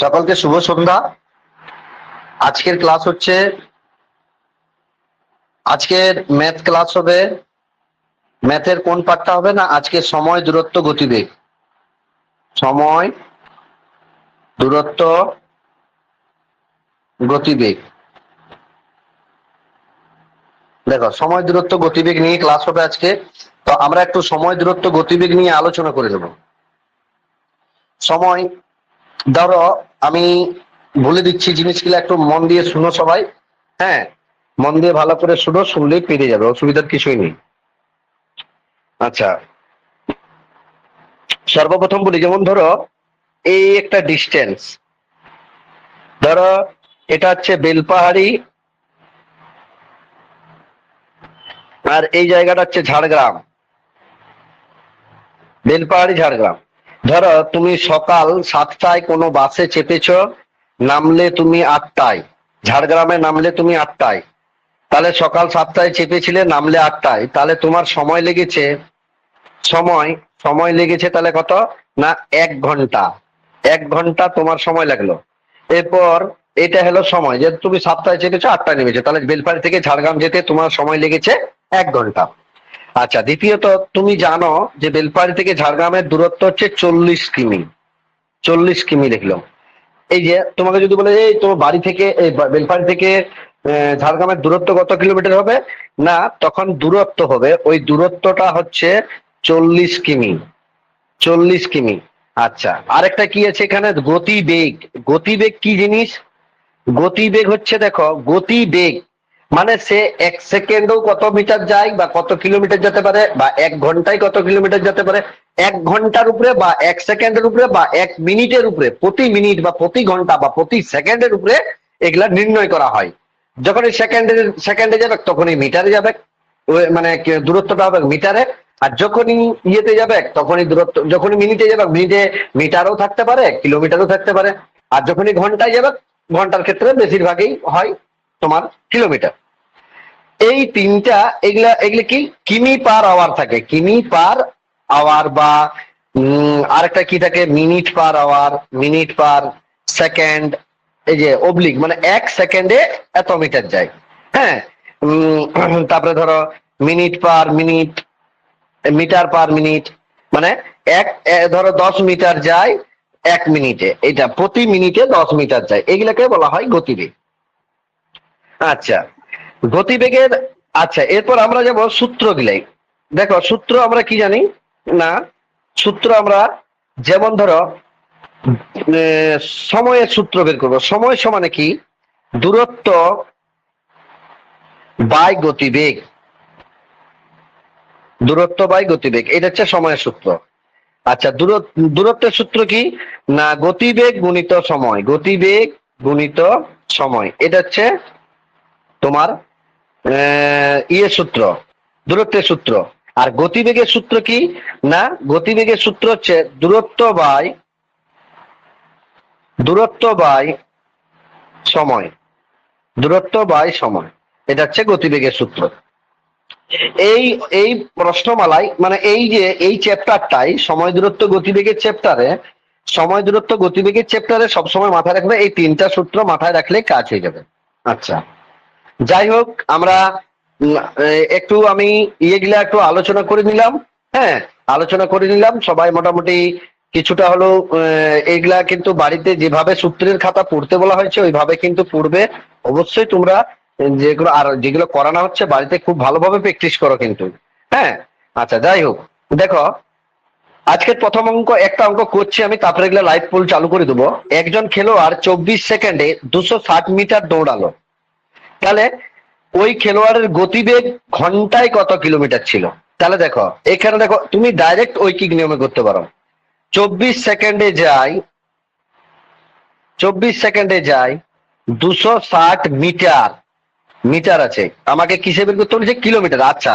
সকলকে শুভ সন্ধ্যা। আজকের ক্লাস হচ্ছে, আজকের ম্যাথ ক্লাস হবে ম্যাথের কোন পাঠটা হবে না আজকে সময় দূরত্ব গতিবেগ। সময় দূরত্ব গতিবেগ। দেখো, সময় দূরত্ব গতিবেগ নিয়ে ক্লাস হবে আজকে। তো আমরা একটু সময় দূরত্ব গতিবেগ নিয়ে আলোচনা করে নেব। সময় ধরো, আমি বলে দিচ্ছি জিনিসগুলো একটু মন দিয়ে শুনো সবাই। হ্যাঁ মন দিয়ে ভালো করে শুনো, শুনলেই পেরে যাবে, অসুবিধার কিছুই নেই। আচ্ছা সর্বপ্রথম বলি, যেমন ধরো, এই একটা ডিস্টেন্স ধরো, এটা হচ্ছে বেলপাহাড়ি, আর এই জায়গাটা হচ্ছে ঝাড়গ্রাম। বেলপাহাড়ি, ঝাড়গ্রাম। ধরো তুমি সকাল সাতটায় কোনো বাসে চেপেছ, নামলে তুমি আটটায়। ঝাড়গ্রামে নামলে তুমি আটটায়। তাহলে সকাল সাতটায় চেপেছিলে, নামলে আটটায়। তাহলে তোমার সময় লেগেছে? সময় সময় লেগেছে তাহলে কত? না, এক ঘণ্টা। এক ঘণ্টা তোমার সময় লাগল। এরপর এটা হলো সময়। যে তুমি সাতটায় চেপেছো, আটটায় নেমেছো, তাহলে বেলপাড়ি থেকে ঝাড়গ্রাম যেতে তোমার সময় লেগেছে এক ঘণ্টা। আচ্ছা দ্বিতীয়ত তুমি জানো যে বেলপাড়ি থেকে ঝাড়গ্রামের দূরত্ব হচ্ছে চল্লিশ কিমি। চল্লিশ কিমি লিখলাম এই যে তোমাকে যদি বলে, এই তোমার বাড়ি থেকে, এই বেলপাড়ি থেকে ঝাড়গ্রামের দূরত্ব কত কিলোমিটার হবে? না, তখন দূরত্ব হবে, ওই দূরত্বটা হচ্ছে চল্লিশ কিমি। চল্লিশ কিমি। আচ্ছা আরেকটা কি আছে এখানে? গতিবেগ। গতিবেগ কি জিনিস? গতিবেগ হচ্ছে, দেখো, গতিবেগ। মানে সে এক সেকেন্ডেও কত মিটার যায় বা কত কিলোমিটার যেতে পারে বা এক ঘন্টায় কত কিলোমিটার যেতে পারে, এক ঘণ্টার উপরে বা এক সেকেন্ডের উপরে বা এক মিনিটের উপরে, প্রতি মিনিট বা প্রতি ঘণ্টা বা প্রতি সেকেন্ডের উপরে এগুলা নির্ণয় করা হয়। যখন সেকেন্ডের সেকেন্ডে যাবে তখনই মিটারে যাবে মানে দূরত্বটা হবে মিটারে, আর যখনই ইয়েতে যাবে তখনই দূরত্ব, যখনই মিনিটে যাবে মিনিটে মিটারও থাকতে পারে, কিলোমিটারও থাকতে পারে, আর যখনই ঘন্টায় যাবে, ঘণ্টার ক্ষেত্রে বেশিরভাগই হয় তোমার কিলোমিটার। এই তিনটা, এগুলা এগুলা কি? কিমি পার আওয়ার থাকে। কিমি পার আওয়ার বা আরেকটা কি থাকে? Minute per hour minute per second এই যে অবলিক মানে এক সেকেন্ডে এত মিটার যায়। হ্যাঁ তারপরে ধরো minute per minute, meter per minute মানে এক ধরো দশ মিটার যায় এক মিনিটে। এটা প্রতি মিনিটে দশ মিটার যায়। এগুলাকে বলা হয় গতিবেগ। আচ্ছা। গতিবেগের আচ্ছা এরপর আমরা যাব সূত্র গিলাই দেখো, সূত্র আমরা কি জানি? না, সূত্র আমরা যেমন ধরো সময়ের সূত্র বের করব। সময় সমানে কি? দূরত্ব বাই গতিবেগ। দূরত্ব বাই গতিবেগ, এটা হচ্ছে সময়ের সূত্র। আচ্ছা দূর- দূরত্বের সূত্র কি? না, গতিবেগ গুণিত সময়। গতিবেগ গুণিত সময়। এটা হচ্ছে তোমার ইয়ে সূত্র, দূরত্বের সূত্র। আর গতিবেগের সূত্র কি? না, গতিবেগের সূত্র হচ্ছে দূরত্ব বাই দূরত্ব বাই সময়। দূরত্ব বাই সময়। এটা হচ্ছে গতিবেগের সূত্র। এই এই প্রশ্নমালায় মানে এই যে, এই চ্যাপ্টারটাই সময় দূরত্ব গতিবেগের চ্যাপ্টারে সময় দূরত্ব গতিবেগের চ্যাপ্টারে সবসময় মাথায় রাখবে এই তিনটা সূত্র মাথায় রাখলে কাজ হয়ে যাবে। আচ্ছা। যাই হোক, আমরা একটু আমি ইয়েগুলা একটু আলোচনা করে নিলাম হ্যাঁ আলোচনা করে নিলাম। সবাই মোটামুটি কিছুটা হলো এগুলা কিন্তু বাড়িতে যেভাবে সূত্রের খাতা পড়তে বলা হয়েছে, ওইভাবে কিন্তু পড়বে। অবশ্যই তোমরা যেগুলো, আর যেগুলো করানো হচ্ছে, বাড়িতে খুব ভালোভাবে প্র্যাকটিস করো কিন্তু। হ্যাঁ আচ্ছা যাই হোক। দেখো, আজকের প্রথম অঙ্ক, একটা অঙ্ক করছি আমি, তারপরে এগুলো লাইভ পোল চালু করে দেবো। একজন খেলোয়াড় চব্বিশ সেকেন্ডে দুশো ষাট মিটার দৌড়ালো। তাহলে ওই খেলোয়াড়ের গতিবেগ ঘন্টায় কত কিলোমিটার ছিল? তাহলে দেখো, এখানে দেখো, তুমি ডাইরেক্ট ঐকিক নিয়মে করতে পারো। চব্বিশ সেকেন্ডে যাই, চব্বিশ সেকেন্ডে যাই, দুশো ষাট মিটার মিটার আছে। আমাকে কিসে বের করতে বলেছে? কিলোমিটার আচ্ছা।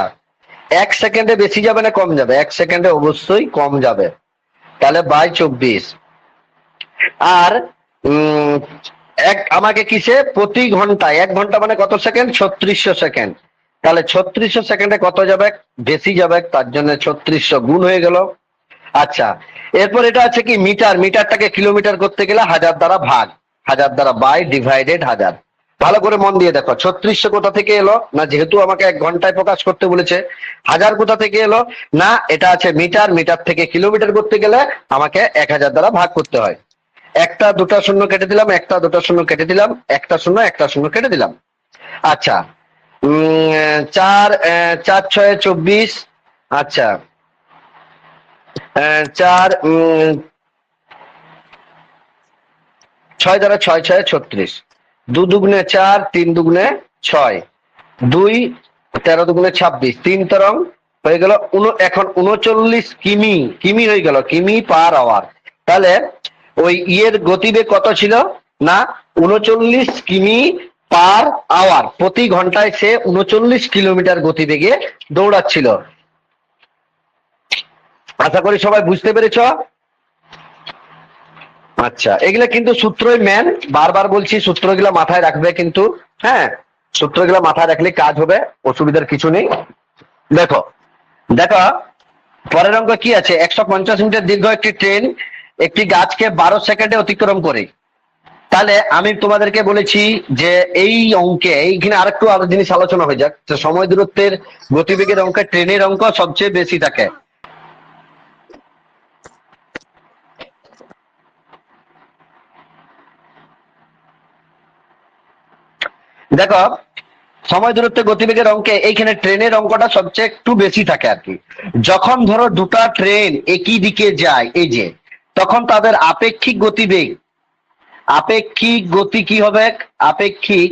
এক সেকেন্ডে বেশি যাবে না, কম যাবে? এক সেকেন্ডে অবশ্যই কম যাবে। তাহলে বাই চব্বিশ। আর এক, আমাকে কিসে? প্রতি ঘন্টায়। এক ঘণ্টা মানে কত সেকেন্ড? ছত্রিশশো সেকেন্ড। তাহলে ছত্রিশশো সেকেন্ডে কত যাবে? বেশি যাবে, তার জন্য ছত্রিশশো গুণ হয়ে গেল। আচ্ছা এরপর এটা আছে কি? মিটার। মিটারটাকে কিলোমিটার করতে গেলে হাজার দ্বারা ভাগ। হাজার দ্বারা বাই ডিভাইডেড হাজার। ভালো করে মন দিয়ে দেখো, ছত্রিশশো কোথা থেকে এলো? না, যেহেতু আমাকে এক ঘন্টায় প্রকাশ করতে বলেছে, হাজার কোথা থেকে এলো? না, এটা আছে মিটার। মিটার থেকে কিলোমিটার করতে গেলে আমাকে এক হাজার দ্বারা ভাগ করতে হয়। একটা দুটা শূন্য কেটে দিলাম, একটা দুটা শূন্য কেটে দিলাম, একটা শূন্য একটা শূন্য কেটে দিলাম। আচ্ছা চার চার, ছয়, চব্বিশ আচ্ছা চার ছয় দ্বারা ছয় ছয়, ছত্রিশ। দু দুগুণে চার, তিন দুগুণে ছয়। দুই, তেরো দুগুণে ছাব্বিশ। তিন তরং হয়ে গেল এখন উনচল্লিশ কিমি কিমি হয়ে গেল, কিমি পার আওয়ার। তাহলে ওই ইয়ের গতিবেগ কত ছিল? না, উনচল্লিশ কিমি পার আওয়ার। প্রতি ঘন্টায় সে উনচল্লিশ কিলোমিটার গতিবেগে দৌড়াচ্ছিল। আশা করি সবাই বুঝতে পেরেছ? আচ্ছা এগুলা কিন্তু সূত্রই ম্যান বারবার বলছি, সূত্রগুলা মাথায় রাখবে কিন্তু হ্যাঁ সূত্রগুলা মাথায় রাখলে কাজ হবে, অসুবিধার কিছু নেই। দেখো দেখো, পরের অঙ্ক কি আছে? একশো পঞ্চাশ মিটার দীর্ঘ একটি ট্রেন একটি গাছকে বারো সেকেন্ডে অতিক্রম করে। তাহলে আমি তোমাদেরকে বলেছি যে এই অঙ্কে, এইখানে আরেকটু আরও জিনিস আলোচনা হয়ে যাক। সময় দূরত্বের গতিবেগের অঙ্কে, ট্রেনের অঙ্ক সবচেয়ে বেশি থাকে। দেখো, সময় দূরত্বে গতিবেগের অঙ্কে, এইখানে ট্রেনের অঙ্কটা সবচেয়ে একটু বেশি থাকে আর কি। যখন ধরো দুটা ট্রেন একই দিকে যায়, এই যে তখন তাদের আপেক্ষিক গতিবেগ আপেক্ষিক গতি কি হবে? আপেক্ষিক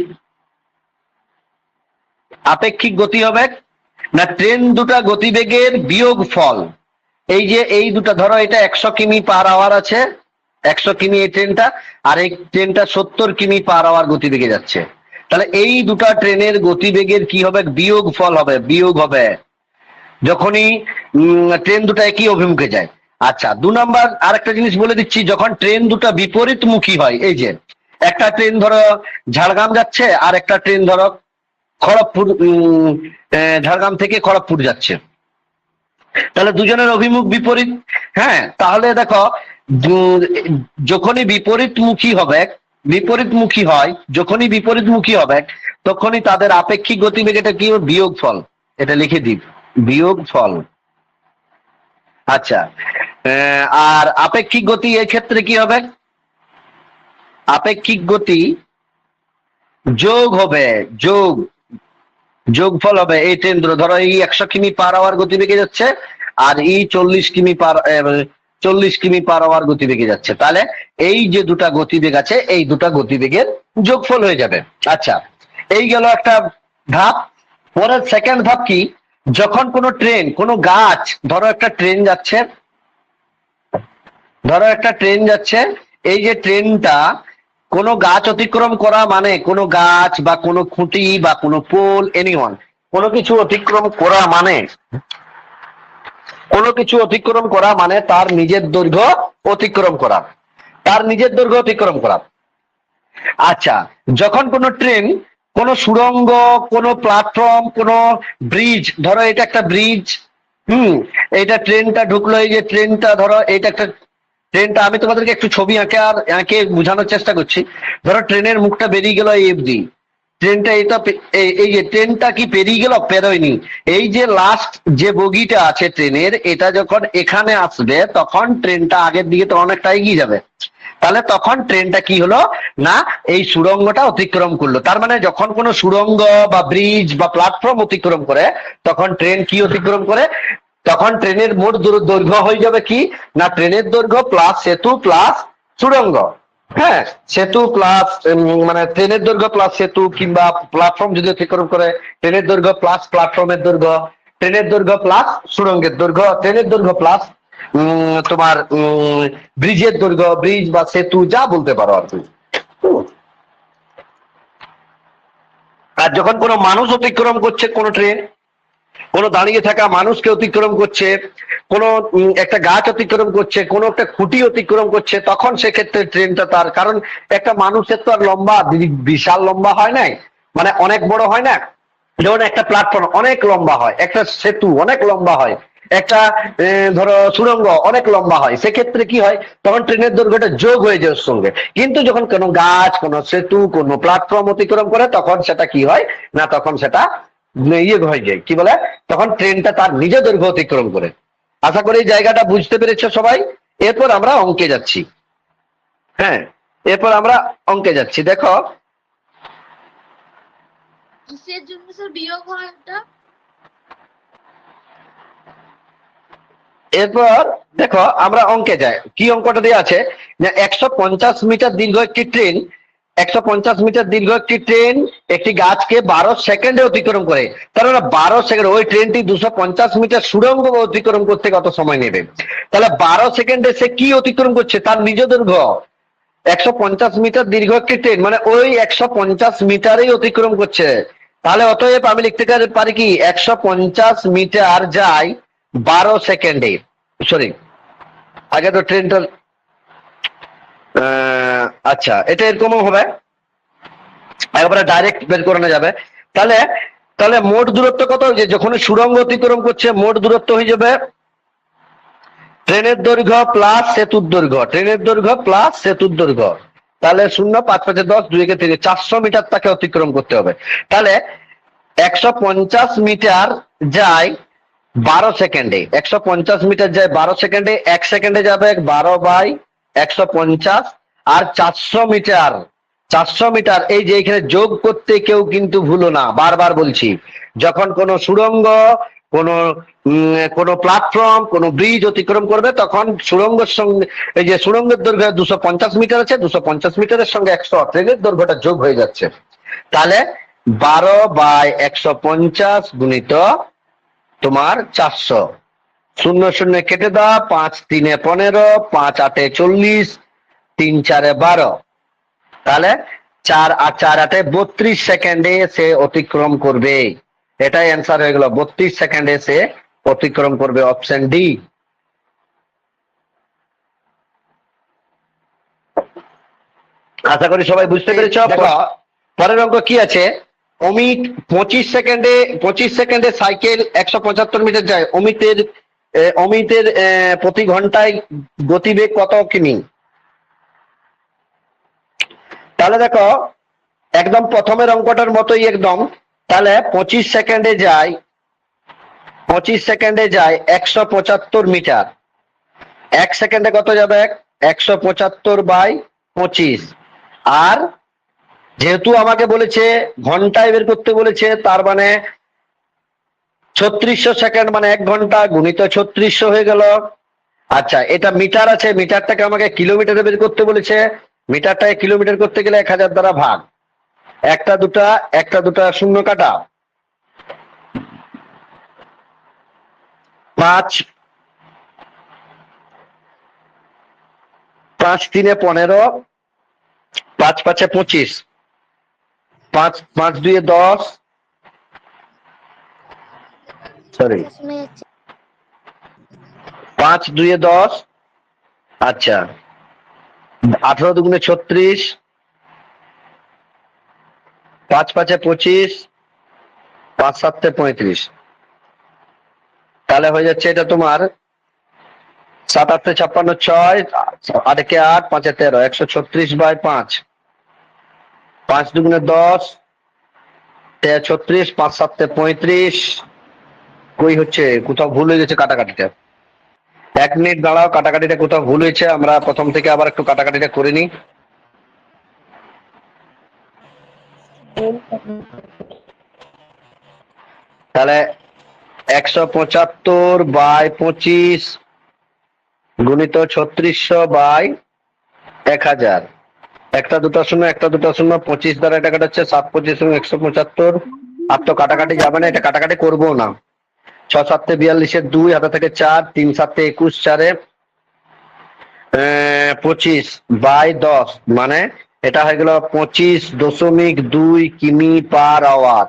আপেক্ষিক গতি হবে না ট্রেন দুটা গতিবেগের বিয়োগ ফল এই যে এই দুটা, ধরো এটা একশো কিমি পার আওয়ার আছে, একশো কিমি এই ট্রেনটা, আর এই ট্রেনটা সত্তর কিমি পার আওয়ার গতিবেগে যাচ্ছে। তাহলে এই দুটা ট্রেনের গতিবেগের কি হবে? বিয়োগ ফল হবে, বিয়োগ হবে। যখনই ট্রেন দুটা একই অভিমুখে যায়। আচ্ছা দু নাম্বার আরেকটা জিনিস বলে দিচ্ছি, যখন ট্রেন দুটা বিপরীতমুখী হয়, এই যে, একটা ট্রেন ধরো ঝাড়গ্রাম যাচ্ছে, আর একটা ট্রেন ধরো খড়গপুর ঝাড়গ্রাম থেকে খড়গপুর যাচ্ছে। তাহলে দুজনের অভিমুখ বিপরীত? হ্যাঁ তাহলে দেখো যখনই বিপরীতমুখী হবে, বিপরীতমুখী হয়, যখনই বিপরীতমুখী হবে, তখনই তাদের আপেক্ষিক গতিবেগ এটা কি? বিয়োগ ফল এটা লিখে দিই বিয়োগ ফল আচ্ছা আর আপেক্ষিক গতি এই ক্ষেত্রে কি হবে? আপেক্ষিক গতি যোগ হবে, যোগ, যোগফল হবে এই ট্রেন ধরো এই একশো কিমি পার আওয়ার গতি গতিবেগে যাচ্ছে, আর এই চল্লিশ কিমি পার চল্লিশ কিমি পার আওয়ার গতি গতিবেগে যাচ্ছে। তাহলে এই যে দুটা গতিবেগ আছে, এই দুটা গতিবেগের যোগফল হয়ে যাবে। আচ্ছা এই গেল একটা ধাপ। পরের সেকেন্ড ধাপ কি? যখন কোনো ট্রেন কোনো গাছ, ধরো একটা ট্রেন যাচ্ছে ধরো একটা ট্রেন যাচ্ছে, এই যে ট্রেনটা কোনো গাছ অতিক্রম করা মানে কোনো গাছ বা কোনো খুঁটি বা কোনো পোল এনিওয়ান কোনো কিছু অতিক্রম করা মানে কোনো কিছু অতিক্রম করা মানে তার নিজের দৈর্ঘ্য অতিক্রম করা, তার নিজের দৈর্ঘ্য অতিক্রম করা। আচ্ছা যখন কোনো ট্রেন কোনো সুড়ঙ্গ, কোনো প্ল্যাটফর্ম কোনো ব্রিজ ধরো এটা একটা ব্রিজ হুম, এইটা ট্রেনটা ঢুকলো, এই যে ট্রেনটা ধরো এটা একটা ট্রেনটা, আমি তোমাদেরকে একটু ছবি আঁকে আর আঁকে বোঝানোর চেষ্টা করছি। ধরো ট্রেনের মুখটা বেরিয়ে গেল এই অব্দি ট্রেনটা এটা এই যে ট্রেনটা কি পেরিয়ে গেল? পেরোয়নি। এই যে লাস্ট যে বগিটা আছে ট্রেনের, এটা যখন এখানে আসবে, তখন ট্রেনটা আগের দিকে তো অনেকটা এগিয়ে যাবে। তাহলে তখন ট্রেনটা কি হলো? না, এই সুড়ঙ্গটা অতিক্রম করল। তার মানে যখন কোনো সুড়ঙ্গ বা ব্রিজ বা প্ল্যাটফর্ম অতিক্রম করে, তখন ট্রেন কি অতিক্রম করে? তখন ট্রেনের মোট দৈর্ঘ্য হয়ে যাবে কি? না, ট্রেনের দৈর্ঘ্য প্লাস সেতু প্লাস সুড়ঙ্গ হ্যাঁ সেতু প্লাস মানে ট্রেনের দৈর্ঘ্য প্লাস সেতু কিংবা প্ল্যাটফর্ম যদি অতিক্রম করে, ট্রেনের দৈর্ঘ্য প্লাস প্ল্যাটফর্মের দৈর্ঘ্য, ট্রেনের দৈর্ঘ্য প্লাস সুড়ঙ্গের দৈর্ঘ্য, ট্রেনের দৈর্ঘ্য প্লাস তোমার ব্রিজের দৈর্ঘ্য, ব্রিজ বা সেতু যা বলতে পারো আর কি। আর যখন কোনো মানুষ অতিক্রম করছে কোনো ট্রেন কোনো দাঁড়িয়ে থাকা মানুষকে অতিক্রম করছে, কোনো একটা গাছ অতিক্রম করছে, কোনো একটা খুঁটি অতিক্রম করছে, তখন সেক্ষেত্রে ট্রেনটা তার, কারণ একটা মানুষের তো আর লম্বা বিশাল লম্বা হয় নাই মানে অনেক বড় হয় না। যেমন একটা প্ল্যাটফর্ম অনেক লম্বা হয়, একটা সেতু অনেক লম্বা হয়, একটা ধরো সুড়ঙ্গ অনেক লম্বা হয়, সেক্ষেত্রে কি হয়, তখন ট্রেনের দৈর্ঘ্যটা যোগ হয়ে যায় সঙ্গে। কিন্তু যখন কোনো গাছ, কোনো সেতু, কোনো প্ল্যাটফর্ম অতিক্রম করে, তখন সেটা কি হয়? না, তখন সেটা ইয়ে হয়ে যায়। কি বলে? তখন ট্রেনটা তার নিজ দৈর্ঘ্য অতিক্রম করে। আশা করি জায়গাটা বুঝতে পেরেছ সবাই? এরপর আমরা অঙ্কে যাচ্ছি। হ্যাঁ এরপর আমরা অঙ্কে যাচ্ছি। দেখো। এরপর দেখো আমরা অঙ্কে যাই। কি অঙ্কটা দিয়ে আছে? যে একশো পঞ্চাশ মিটার দীর্ঘ একটি ট্রেন একশো পঞ্চাশ মিটার দীর্ঘ একটি ট্রেন, একটি গাছকে বারো সেকেন্ডে অতিক্রম করে। মানে বারো সেকেন্ড, ওই ট্রেনটি দুশো পঞ্চাশ মিটার সুড়ঙ্গ অতিক্রম করতে কত সময় নেবে? তাহলে বারো সেকেন্ডে সে কি অতিক্রম করছে? তার নিজ দৈর্ঘ্য। একশো পঞ্চাশ মিটার দীর্ঘ একটি ট্রেন মানে ওই একশো পঞ্চাশ মিটারেই অতিক্রম করছে। তাহলে অতএব আমি লিখতে পারি কি? একশো পঞ্চাশ মিটার যায় বারো সেকেন্ডে। সরি, আগে তো ট্রেনটা আচ্ছা এটা এরকমও হবে। একবারে ডাইরেক্ট বের করে নেওয়া যাবে। তাহলে তাহলে মোট দূরত্ব কত? যে যখন সুড়ঙ্গ অতিক্রম করছে, মোট দূরত্ব হয়ে যাবে ট্রেনের দৈর্ঘ্য প্লাস সেতুর দৈর্ঘ্য। ট্রেনের দৈর্ঘ্য প্লাস সেতুর দৈর্ঘ্য। তাহলে শূন্য, পাঁচ পাঁচে দশ, দুই থেকে চারশো মিটার তাকে অতিক্রম করতে হবে। তাহলে একশো পঞ্চাশ মিটার যায় বারো সেকেন্ডে। একশো পঞ্চাশ মিটার যায় বারো সেকেন্ডে, এক সেকেন্ডে যাবে বারো বাই একশো পঞ্চাশ আর চারশো মিটার চারশো মিটার, এই যে এখানে যোগ করতে কেউ কিন্তু ভুলো না, বারবার বলছি। যখন কোনো সুড়ঙ্গ, কোনো কোনো প্ল্যাটফর্ম কোনো ব্রিজ অতিক্রম করবে, তখন সুড়ঙ্গের সঙ্গে, এই যে সুড়ঙ্গের দৈর্ঘ্য দুশো পঞ্চাশ মিটার আছে, দুশো পঞ্চাশ মিটারের সঙ্গে একশো ট্রেনের দৈর্ঘ্যটা যোগ হয়ে যাচ্ছে। তাহলে বারো বাই একশো পঞ্চাশ গুণিত তোমার চারশো। শূন্য শূন্য কেটে দাও পাঁচ তিনে পনেরো পাঁচ আটে চল্লিশ তিন চারে বারো। তাহলে চার আর চার আটে বত্রিশ সেকেন্ডে সে অতিক্রম করবে। এটাই অ্যান্সার হয়ে গেল। বত্রিশ সেকেন্ডে সে অতিক্রম করবে অপশন ডি আশা করি সবাই বুঝতে পেরেছ। পরের অঙ্ক কি আছে? অমিত পঁচিশ সেকেন্ডে পঁচিশ সেকেন্ডে সাইকেল একশো পঁচাত্তর মিটার যায়। অমিতের অমিতের প্রতি ঘন্টায় গতিবেগ কত কিমি? তাহলে দেখো, একদম প্রথমের অঙ্কটার মতোই একদম। তাহলে পঁচিশ সেকেন্ডে যায়, পঁচিশ সেকেন্ডে যায় একশো পঁচাত্তর মিটার। এক সেকেন্ডে কত যাবে? একশো পঁচাত্তর বাই পঁচিশ। আর যেহেতু আমাকে বলেছে, ঘন্টায় বের করতে বলেছে, তার মানে ছত্রিশশো সেকেন্ড মানে এক ঘণ্টা গুণিত ছত্রিশশো হয়ে গেল। আচ্ছা এটা মিটার আছে, মিটারটাকে আমাকে কিলোমিটারে বের করতে বলেছে। মিটারটাকে কিলোমিটার করতে গেলে এক হাজার দ্বারা ভাগ। একটা দুটা একটা দুটা শূন্য কাটা। পাঁচ পাঁচ তিনে পনেরো, পাঁচ পাঁচে পঁচিশ। পাঁচ পাঁচ দুয়ে দশ সরি পাঁচ দুয়ে দশ? আচ্ছা। আঠারো দুগুণে ছত্রিশ? পাঁচ পাঁচে পঁচিশ? পাঁচ সাতে পঁয়ত্রিশ। তাহলে হয়ে যাচ্ছে এটা তোমার সাত আটে ছাপ্পান্ন ছয়, আটকে আট, পাঁচে তেরো, একশো ছত্রিশ বাই পাঁচ। পাঁচ দুগুণে দশ, তে ছত্রিশ, পাঁচ সাতে পঁয়ত্রিশ। কই হচ্ছে? কোথাও ভুল হয়ে গেছে কাটাকাটিটা। এক মিনিট দাঁড়াও, কাটাকাটিটা কোথাও ভুল হয়েছে, আমরা প্রথম থেকে আবার একটু কাটাকাটিটা করে নিই। তাহলে একশো পঁচাত্তর বাই পঁচিশ গুণিত ছত্রিশশো বাই এক হাজার। একটা দুটো শূন্য, একটা দুটো শূন্য, পঁচিশ দ্বারা এটা কাটাচ্ছে, সাত পঁচিশ একশো পঁচাত্তর। আর তো কাটাকাটি যাবে না, এটা কাটাকাটি করব না। ছ সাতে বিয়াল্লিশের দুই, হাতে থেকে চার, তিন সাতে একুশ, চারে পঁচিশ, বাই দশ মানে এটা হয়ে গেল পঁচিশ দশমিক দুই কিমি পার আওয়ার।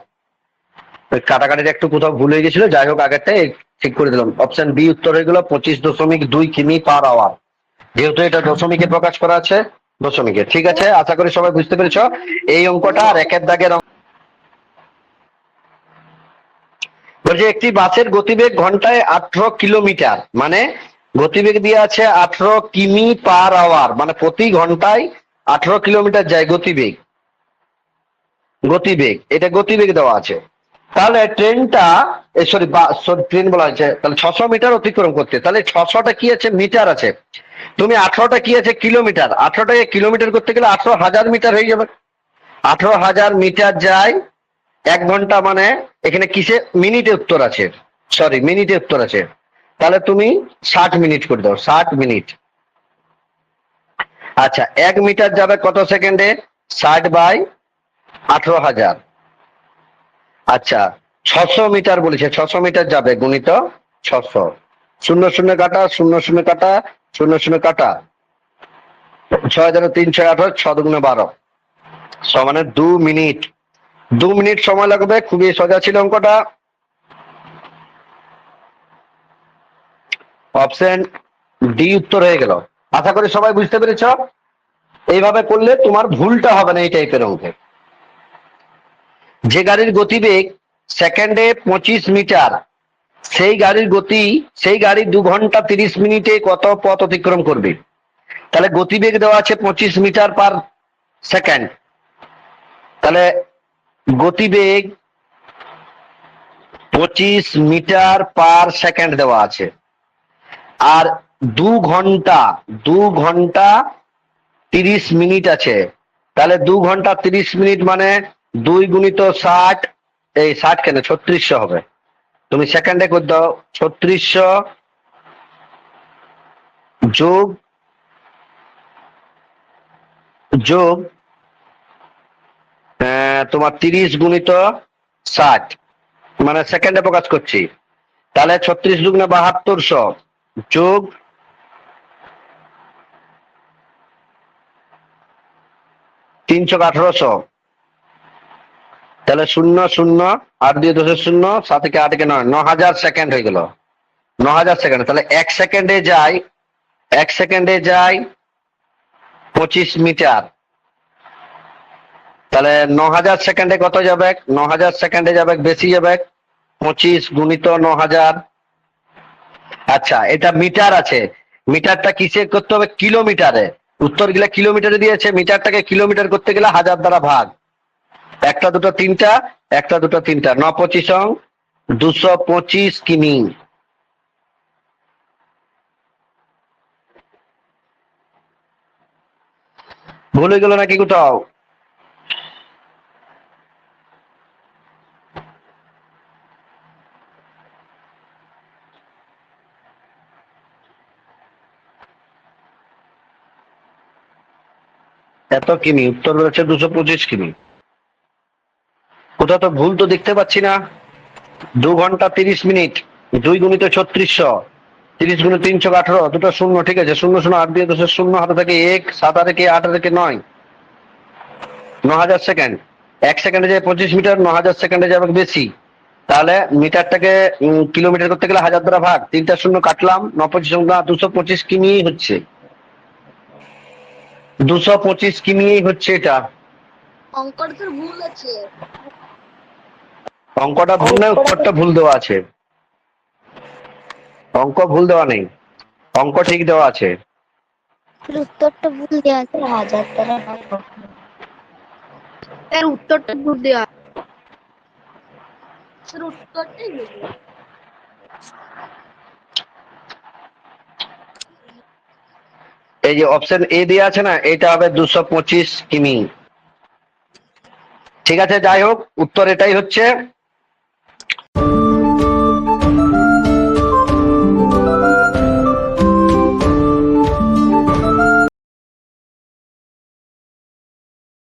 কাটাকাটিটা একটু কোথাও ভুল হয়ে গেছিল, যাই হোক আগেরটাই ঠিক করে দিলাম। অপশন বি উত্তর হয়ে গেল পঁচিশ দশমিক দুই কিমি পার আওয়ার। যেহেতু এটা দশমিকে প্রকাশ করা আছে, দশমিকে। ঠিক আছে, আশা করি সবাই বুঝতে পেরেছ। এই অঙ্কটা আর একের দাগের অঙ্ক বলছি, একটি বাসের গতিবেগ ঘন্টায় আঠারো কিলোমিটার। মানে গতিবেগ দিয়ে আছে আঠারো কিমি পার আওয়ার। মানে প্রতি ঘন্টায় আঠারো কিলোমিটার যায় গতিবেগ। গতিবেগ, এটা গতিবেগ দেওয়া আছে। তাহলে ট্রেনটা সরি ট্রেন বলা হয়েছে। তাহলে ছশো মিটার অতিক্রম করতে। তাহলে ছশোটা কি আছে? মিটার আছে। তুমি আঠারোটা কি আছে? কিলোমিটার। আঠারোটাকে কিলোমিটার করতে গেলে আঠারো হাজার মিটার হয়ে যাবে। আঠারো হাজার মিটার যায় এক ঘণ্টা মানে এখানে কিসে? মিনিটে উত্তর আছে। সরি মিনিটে উত্তর আছে। তাহলে তুমি ষাট মিনিট করে দাও, ষাট মিনিট। আচ্ছা এক মিটার যাবে কত সেকেন্ডে? ষাট বাই আঠারো হাজার। আচ্ছা ছশো মিটার বলেছে, ছশো মিটার যাবে গুণিত ছশো। শূন্য শূন্য কাটা, শূন্য শূন্য কাটা, শূন্য শূন্য কাটা। ছয় হাজার তিন ছয় আঠারো ছ দুগুণে বারো। সমানে দু মিনিট। দু মিনিট সময় লাগবে, খুবই সোজা ছিল অঙ্কটা। অপশন ডি উত্তর হয়ে গেল। আশা করি সবাই বুঝতে পেরেছ? এইভাবে করলে তোমার ভুলটা হবে না এই টাইপের অঙ্কে। যে গাড়ির গতিবেগ সেকেন্ডে পঁচিশ মিটার, সেই গাড়ির গতি, সেই গাড়ি দু ঘণ্টা তিরিশ মিনিটে কত পথ অতিক্রম করবে? তাহলে গতিবেগ দেওয়া আছে পঁচিশ মিটার পার সেকেন্ড তাহলে গতিবেগ পঁচিশ মিটার পার সেকেন্ড দেওয়া আছে। আর দু ঘণ্টা দু ঘণ্টা তিরিশ মিনিট আছে। তাহলে দু ঘণ্টা তিরিশ মিনিট মানে দুই গুণিত ষাট, এই ষাট কেন? ছত্রিশশো হবে। তুমি সেকেন্ডে করে দাও, ছত্রিশশো যোগ যোগ তোমার তিরিশ গুণিত ষাট। মানে সেকেন্ডে প্রকাশ করছি। তাহলে ছত্রিশ দুগুণে বাহাত্তরশো যোগ তিনশো আঠারোশো তাহলে শূন্য শূন্য, আট দিয়ে দশে শূন্য, সাত থেকে আট নয়। ন হাজার সেকেন্ড হয়ে গেল। ন হাজার সেকেন্ড তাহলে এক সেকেন্ডে যায়, এক সেকেন্ডে যায় পঁচিশ মিটার। তাহলে ন হাজার সেকেন্ডে কত যাবে ন হাজার সেকেন্ডে যাবে বেশি যাবে পঁচিশ গুণিত ন হাজার আচ্ছা এটা মিটার আছে। মিটারটা কিসে করতে হবে? কিলোমিটারে। উত্তর গেলে কিলোমিটারে দিয়েছে, মিটারটাকে কিলোমিটার করতে গেলে হাজার দ্বারা ভাগ। একটা দুটো তিনটা, একটা দুটো তিনটা। ন পঁচিশ অং, দুশো পঁচিশ কিমি। ভুলে গেল নাকি কোথাও? এত কিমি? উত্তর রয়েছে দুশো পঁচিশ কিমি। কোথাও তো ভুল তো দেখতে পাচ্ছি না। দু ঘণ্টা তিরিশ মিনিট, দুই গুণিত ছত্রিশশো, তিরিশ গুণে তিনশো আঠারো, দুটো শূন্য, ঠিক আছে, শূন্য শূন্য আট দিয়ে দুশো শূন্য হাতে থেকে এক, সাত হাতে কে আট হাতে নয়। ন হাজার সেকেন্ড। এক সেকেন্ডে যায় পঁচিশ মিটার, ন হাজার সেকেন্ডে যাবে বেশি। তাহলে মিটারটাকে কিলোমিটার করতে গেলে হাজার দ্বারা ভাগ। তিনটা শূন্য কাটলাম, ন পঁচিশ দুশো পঁচিশ কিমি হচ্ছে। দুশো পঁচিশ কিমি হচ্ছে এটা? অঙ্কটা ভুল আছে। অঙ্কটা ভুল নেই উত্তরটা ভুল দেওয়া আছে। অঙ্ক ভুল দেওয়া নেই। অঙ্ক ঠিক দেওয়া আছে। উত্তরটা ভুল দেওয়া আছে হাজার। এর উত্তরটা ভুল দেওয়া স্যার উত্তরটাই ভুল। এই যে অপশন এ দেওয়া আছে না, এটা হবে দুশো পঁচিশ কিমি। ঠিক আছে, যাই হোক, উত্তর এটাই হচ্ছে